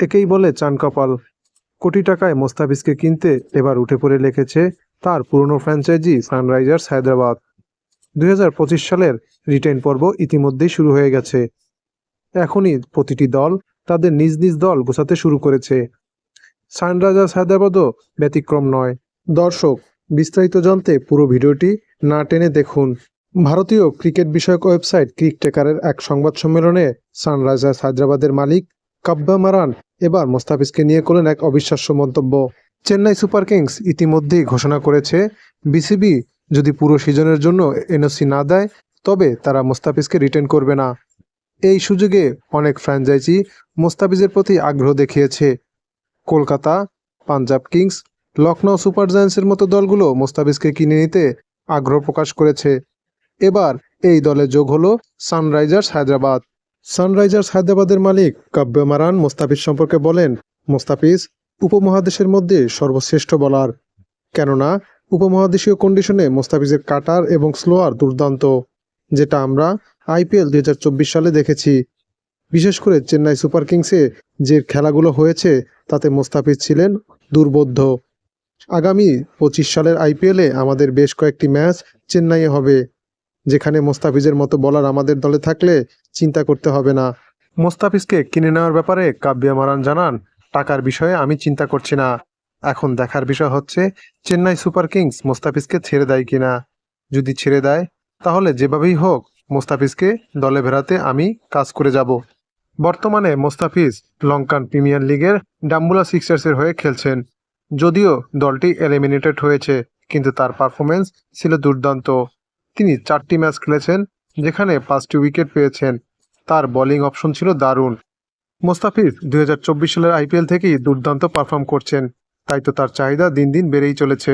একেই বলে চান কপাল। কোটি টাকায় মোস্তাফিজকে কিনতে এবার উঠে পড়ে লেগেছে তার পুরনো ফ্র্যাঞ্চাইজি সানরাইজার্স হায়দ্রাবাদ। দু হাজার পঁচিশ সালের রিটেন পর্ব ইতিমধ্যেই শুরু হয়ে গেছে। এখনই প্রতিটি দল তাদের নিজ নিজ দল গোছাতে শুরু করেছে। সানরাইজার্স হায়দ্রাবাদও ব্যতিক্রম নয়। দর্শক, বিস্তারিত জানতে পুরো ভিডিওটি না টেনে দেখুন। ভারতীয় ক্রিকেট বিষয়ক ওয়েবসাইট ক্রিকটেকারের এক সংবাদ সম্মেলনে সানরাইজার্স হায়দ্রাবাদের মালিক কাব্বা মারান এবার মোস্তাফিজকে নিয়ে করলেন এক অবিশ্বাস্য মন্তব্য। চেন্নাই সুপার কিংস ইতিমধ্যেই ঘোষণা করেছে, বিসিবি যদি পুরো সিজনের জন্য এনওসি না দেয়, তবে তারা মোস্তাফিজকে রিটেন করবে না। এই সুযোগে অনেক ফ্র্যাঞ্চাইজি মোস্তাফিজের প্রতি আগ্রহ দেখিয়েছে। কলকাতা, পাঞ্জাব কিংস লখনৌ সুপার জায়ান্টসের মতো দলগুলো মোস্তাফিজকে কিনে নিতে আগ্রহ প্রকাশ করেছে। এবার এই দলে যোগ হলো সানরাইজার্স হায়দ্রাবাদ। সানরাইজার্স হায়দ্রাবাদের মালিক কাব্য মারান মোস্তাফিজ সম্পর্কে বলেন, মোস্তাফিজ উপমহাদেশের মধ্যে সর্বশ্রেষ্ঠ বলার কেননা, উপমহাদেশীয় কন্ডিশনে মোস্তাফিজের কাটার এবং স্লোয়ার দুর্দান্ত, যেটা আমরা আইপিএল দুই হাজার চব্বিশ সালে দেখেছি। বিশেষ করে চেন্নাই সুপার কিংসে যে খেলাগুলো হয়েছে, তাতে মোস্তাফিজ ছিলেন দুর্বোধ্য। আগামী পঁচিশ সালের আইপিএলে আমাদের বেশ কয়েকটি ম্যাচ চেন্নাইয়ে হবে। যেখানে মোস্তাফিজের মতো বলার আমাদের দলে থাকলে চিন্তা করতে হবে না। মোস্তাফিজকে কিনে নেওয়ার ব্যাপারে কাব্যা মারান জানান, টাকার বিষয়ে আমি চিন্তা করছি না। এখন দেখার বিষয় হচ্ছে, চেন্নাই সুপার কিংস মোস্তাফিজকে ছেড়ে দেয় কিনা? যদি ছেড়ে দেয়, তাহলে যেভাবেই হোক, মোস্তাফিজকে দলে ভেড়াতে আমি কাজ করে যাব। বর্তমানে মোস্তাফিজ লঙ্কান প্রিমিয়ার লিগের ডাম্বুলা সিক্সার্সের হয়ে খেলছেন। যদিও দলটি এলিমিনেটেড হয়েছে, কিন্তু তার পারফরমেন্স ছিল দুর্দান্ত। তিনি চারটি ম্যাচ খেলেছেন, যেখানে পাঁচটি উইকেট পেয়েছেন। তার বোলিং অপশন ছিল দারুণ। মোস্তাফিজ দুই হাজার চব্বিশ সালের আইপিএল থেকেই দুর্দান্ত পারফর্ম করছেন। তাই তো তার চাহিদা দিন দিন বেড়েই চলেছে।